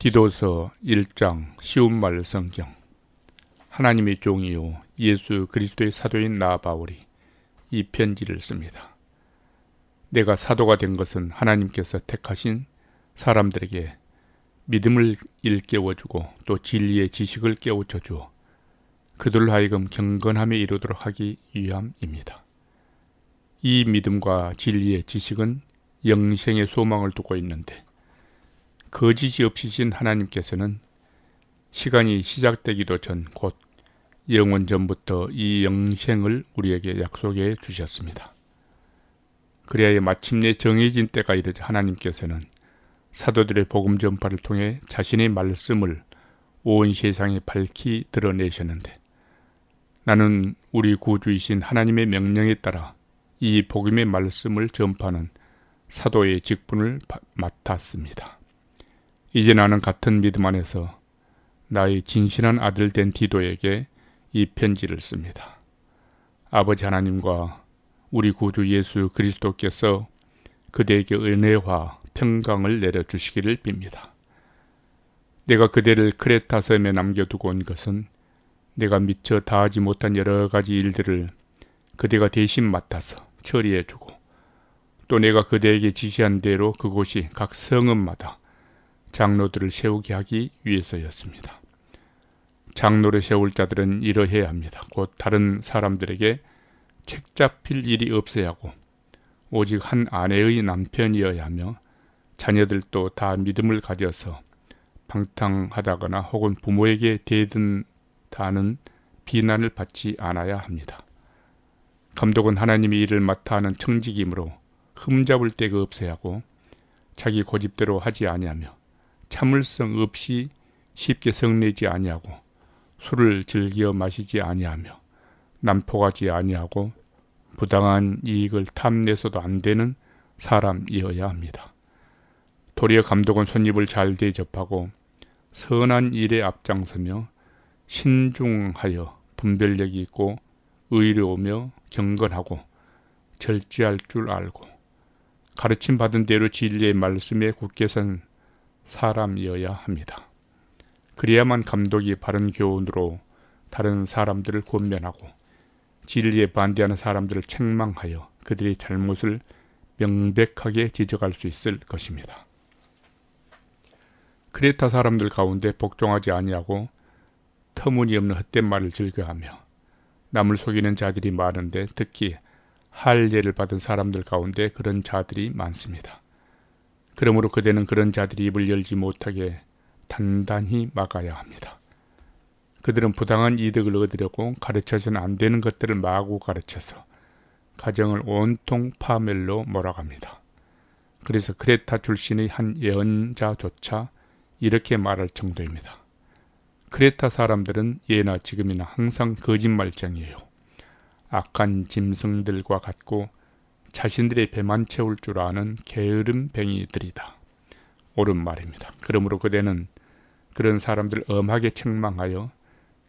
디도서 1장 쉬운 말 성경 하나님의 종이요 예수 그리스도의 사도인 나 바울이 이 편지를 씁니다. 내가 사도가 된 것은 하나님께서 택하신 사람들에게 믿음을 일깨워주고 또 진리의 지식을 깨우쳐 주어 그들로 하여금 경건함에 이르도록 하기 위함입니다. 이 믿음과 진리의 지식은 영생의 소망을 두고 있는데 거짓이 없이신 하나님께서는 시간이 시작되기도 전 곧 영원 전부터 이 영생을 우리에게 약속해 주셨습니다. 그래야 마침내 정해진 때가 이르자 하나님께서는 사도들의 복음 전파를 통해 자신의 말씀을 온 세상에 밝히 드러내셨는데 나는 우리 구주이신 하나님의 명령에 따라 이 복음의 말씀을 전파하는 사도의 직분을 맡았습니다. 이제 나는 같은 믿음 안에서 나의 진실한 아들 된 디도에게 이 편지를 씁니다. 아버지 하나님과 우리 구주 예수 그리스도께서 그대에게 은혜와 평강을 내려주시기를 빕니다. 내가 그대를 크레타 섬에 남겨두고 온 것은 내가 미처 다하지 못한 여러 가지 일들을 그대가 대신 맡아서 처리해주고 또 내가 그대에게 지시한 대로 그곳이 각 성읍마다 장로들을 세우게 하기 위해서였습니다. 장로를 세울 자들은 이러해야 합니다. 곧 다른 사람들에게 책 잡힐 일이 없어야 하고 오직 한 아내의 남편이어야 하며 자녀들도 다 믿음을 가져서 방탕하다거나 혹은 부모에게 대든다는 비난을 받지 않아야 합니다. 감독은 하나님이 일을 맡아 하는 청직이므로 흠잡을 데가 없어야 하고 자기 고집대로 하지 아니하며 참을성 없이 쉽게 성내지 아니하고 술을 즐겨 마시지 아니하며 난폭하지 아니하고 부당한 이익을 탐내서도 안 되는 사람이어야 합니다. 도리어 감독은 손님을 잘 대접하고 선한 일에 앞장서며 신중하여 분별력이 있고 의로우며 경건하고 절제할 줄 알고 가르침 받은 대로 진리의 말씀에 굳게 선 사람이어야 합니다. 그래야만 감독이 바른 교훈으로 다른 사람들을 권면하고 진리에 반대하는 사람들을 책망하여 그들의 잘못을 명백하게 지적할 수 있을 것입니다. 크레타 사람들 가운데 복종하지 아니하고 터무니없는 헛된 말을 즐겨하며 남을 속이는 자들이 많은데 특히 할례를 받은 사람들 가운데 그런 자들이 많습니다. 그러므로 그대는 그런 자들이 입을 열지 못하게 단단히 막아야 합니다. 그들은 부당한 이득을 얻으려고 가르쳐서는 안 되는 것들을 마구 가르쳐서 가정을 온통 파멸로 몰아갑니다. 그래서 크레타 출신의 한 예언자조차 이렇게 말할 정도입니다. 크레타 사람들은 예나 지금이나 항상 거짓말쟁이에요. 악한 짐승들과 같고 자신들의 배만 채울 줄 아는 게으름뱅이들이다. 옳은 말입니다. 그러므로 그대는 그런 사람들 엄하게 책망하여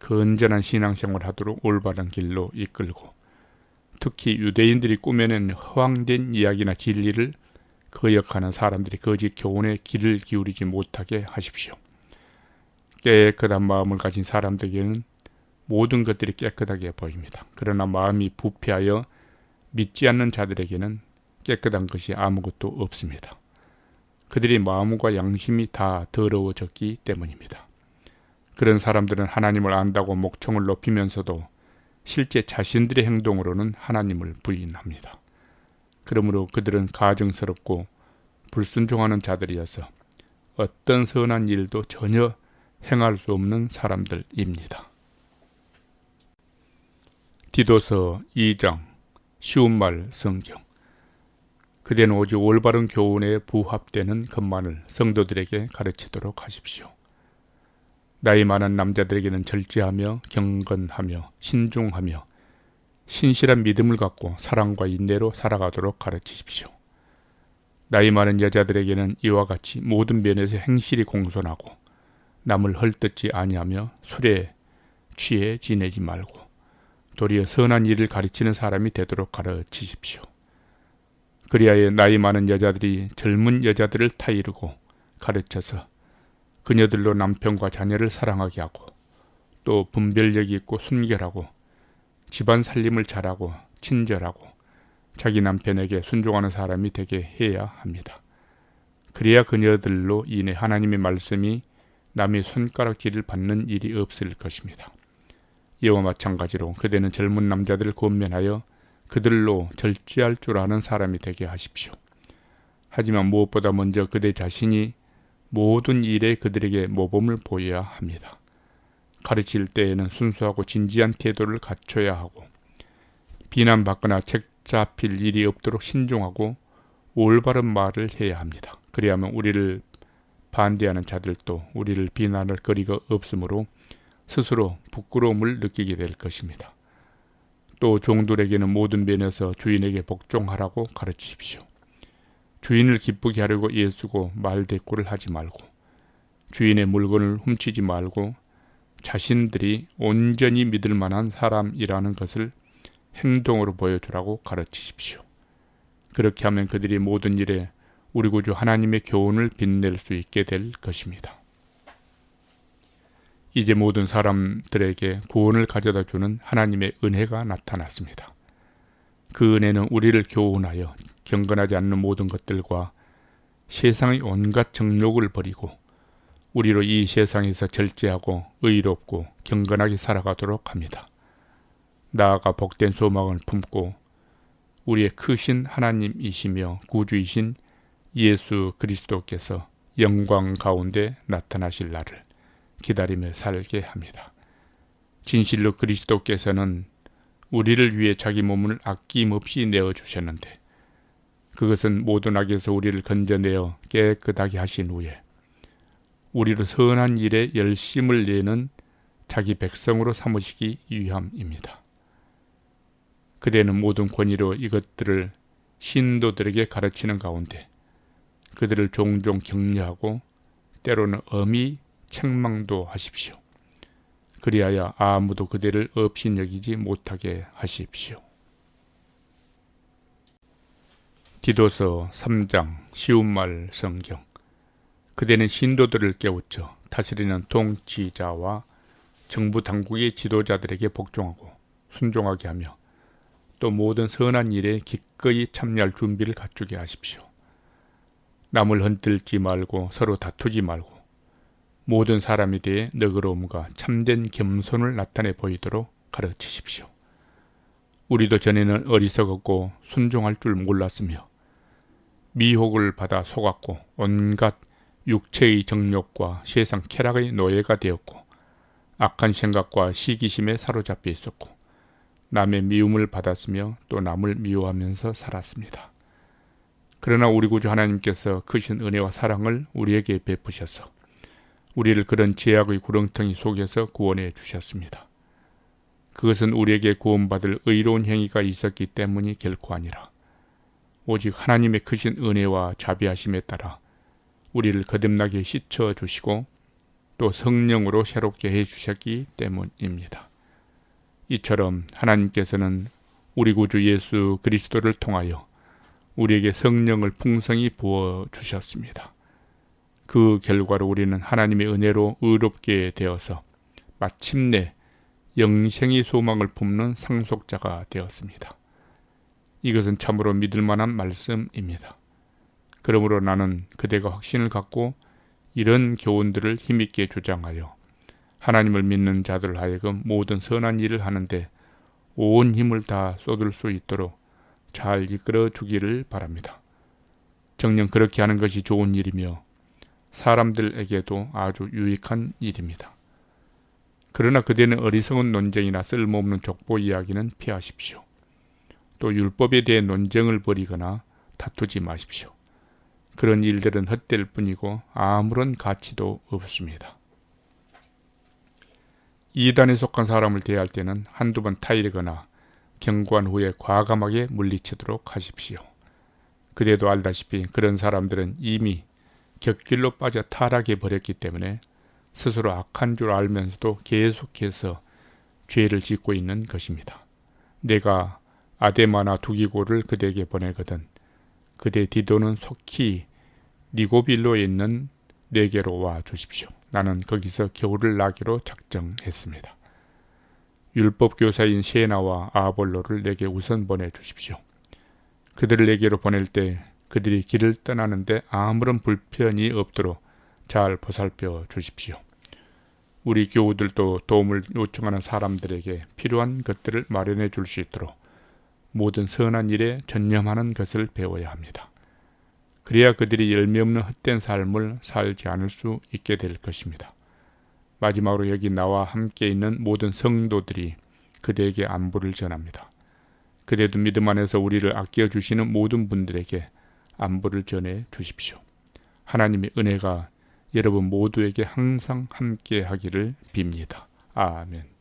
건전한 신앙생활 하도록 올바른 길로 이끌고 특히 유대인들이 꾸며낸 허황된 이야기나 진리를 거역하는 사람들이 거짓 교훈에 귀를 기울이지 못하게 하십시오. 깨끗한 마음을 가진 사람들에게는 모든 것들이 깨끗하게 보입니다. 그러나 마음이 부패하여 믿지 않는 자들에게는 깨끗한 것이 아무것도 없습니다. 그들의 마음과 양심이 다 더러워졌기 때문입니다. 그런 사람들은 하나님을 안다고 목청을 높이면서도 실제 자신들의 행동으로는 하나님을 부인합니다. 그러므로 그들은 가증스럽고 불순종하는 자들이어서 어떤 선한 일도 전혀 행할 수 없는 사람들입니다. 디도서 2장 쉬운 말 성경. 그대는 오직 올바른 교훈에 부합되는 것만을 성도들에게 가르치도록 하십시오. 나이 많은 남자들에게는 절제하며 경건하며 신중하며 신실한 믿음을 갖고 사랑과 인내로 살아가도록 가르치십시오. 나이 많은 여자들에게는 이와 같이 모든 면에서 행실이 공손하고 남을 헐뜯지 아니하며 술에 취해 지내지 말고 도리어 선한 일을 가르치는 사람이 되도록 가르치십시오. 그리하여 나이 많은 여자들이 젊은 여자들을 타이르고 가르쳐서 그녀들로 남편과 자녀를 사랑하게 하고 또 분별력이 있고 순결하고 집안 살림을 잘하고 친절하고 자기 남편에게 순종하는 사람이 되게 해야 합니다. 그래야 그녀들로 인해 하나님의 말씀이 남의 손가락질을 받는 일이 없을 것입니다. 이와 마찬가지로 그대는 젊은 남자들을 권면하여 그들로 절제할 줄 아는 사람이 되게 하십시오. 하지만 무엇보다 먼저 그대 자신이 모든 일에 그들에게 모범을 보여야 합니다. 가르칠 때에는 순수하고 진지한 태도를 갖춰야 하고 비난받거나 책 잡힐 일이 없도록 신중하고 올바른 말을 해야 합니다. 그리하면 우리를 반대하는 자들도 우리를 비난할 거리가 없으므로 스스로 부끄러움을 느끼게 될 것입니다. 또 종들에게는 모든 면에서 주인에게 복종하라고 가르치십시오. 주인을 기쁘게 하려고 예수고 말대꾸를 하지 말고 주인의 물건을 훔치지 말고 자신들이 온전히 믿을 만한 사람이라는 것을 행동으로 보여주라고 가르치십시오. 그렇게 하면 그들이 모든 일에 우리 구주 하나님의 교훈을 빛낼 수 있게 될 것입니다. 이제 모든 사람들에게 구원을 가져다 주는 하나님의 은혜가 나타났습니다. 그 은혜는 우리를 교훈하여 경건하지 않는 모든 것들과 세상의 온갖 정욕을 버리고 우리로 이 세상에서 절제하고 의롭고 경건하게 살아가도록 합니다. 나아가 복된 소망을 품고 우리의 크신 하나님이시며 구주이신 예수 그리스도께서 영광 가운데 나타나실 날을 기다리며 살게 합니다. 진실로 그리스도께서는 우리를 위해 자기 몸을 아낌없이 내어 주셨는데 그것은 모든 악에서 우리를 건져내어 깨끗하게 하신 후에 우리로 선한 일에 열심을 내는 자기 백성으로 삼으시기 위함입니다. 그대는 모든 권위로 이것들을 신도들에게 가르치는 가운데 그들을 종종 격려하고 때로는 엄히 책망도 하십시오. 그리하여 아무도 그대를 업신여기지 못하게 하십시오. 디도서 3장 쉬운 말 성경 그대는 신도들을 깨우쳐 다스리는 통치자와 정부 당국의 지도자들에게 복종하고 순종하게 하며 또 모든 선한 일에 기꺼이 참여할 준비를 갖추게 하십시오. 남을 흔들지 말고 서로 다투지 말고 모든 사람에 대해 너그러움과 참된 겸손을 나타내 보이도록 가르치십시오. 우리도 전에는 어리석었고 순종할 줄 몰랐으며 미혹을 받아 속았고 온갖 육체의 정욕과 세상 쾌락의 노예가 되었고 악한 생각과 시기심에 사로잡혀 있었고 남의 미움을 받았으며 또 남을 미워하면서 살았습니다. 그러나 우리 구주 하나님께서 크신 은혜와 사랑을 우리에게 베푸셔서 우리를 그런 죄악의 구렁텅이 속에서 구원해 주셨습니다. 그것은 우리에게 구원받을 의로운 행위가 있었기 때문이 결코 아니라 오직 하나님의 크신 은혜와 자비하심에 따라 우리를 거듭나게 씻어 주시고 또 성령으로 새롭게 해 주셨기 때문입니다. 이처럼 하나님께서는 우리 구주 예수 그리스도를 통하여 우리에게 성령을 풍성히 부어 주셨습니다. 그 결과로 우리는 하나님의 은혜로 의롭게 되어서 마침내 영생의 소망을 품는 상속자가 되었습니다. 이것은 참으로 믿을 만한 말씀입니다. 그러므로 나는 그대가 확신을 갖고 이런 교훈들을 힘있게 주장하여 하나님을 믿는 자들 하여금 모든 선한 일을 하는데 온 힘을 다 쏟을 수 있도록 잘 이끌어 주기를 바랍니다. 정녕 그렇게 하는 것이 좋은 일이며 사람들에게도 아주 유익한 일입니다. 그러나 그대는 어리석은 논쟁이나 쓸모없는 족보 이야기는 피하십시오. 또 율법에 대해 논쟁을 벌이거나 다투지 마십시오. 그런 일들은 헛될 뿐이고 아무런 가치도 없습니다. 이단에 속한 사람을 대할 때는 한두 번 타이르거나 경고한 후에 과감하게 물리치도록 하십시오. 그대도 알다시피 그런 사람들은 이미 격길로 빠져 타락해 버렸기 때문에 스스로 악한 줄 알면서도 계속해서 죄를 짓고 있는 것입니다. 내가 아데마나 두기고를 그대에게 보내거든 그대 디도는 속히 니고빌로에 있는 내게로 와 주십시오. 나는 거기서 겨울을 나기로 작정했습니다. 율법 교사인 세나와 아볼로를 내게 우선 보내 주십시오. 그들을 내게로 보낼 때 그들이 길을 떠나는데 아무런 불편이 없도록 잘 보살펴 주십시오. 우리 교우들도 도움을 요청하는 사람들에게 필요한 것들을 마련해 줄 수 있도록 모든 선한 일에 전념하는 것을 배워야 합니다. 그래야 그들이 열매 없는 헛된 삶을 살지 않을 수 있게 될 것입니다. 마지막으로 여기 나와 함께 있는 모든 성도들이 그대에게 안부를 전합니다. 그대도 믿음 안에서 우리를 아껴 주시는 모든 분들에게 안부를 전해 주십시오. 하나님의 은혜가 여러분 모두에게 항상 함께 하기를 빕니다. 아멘.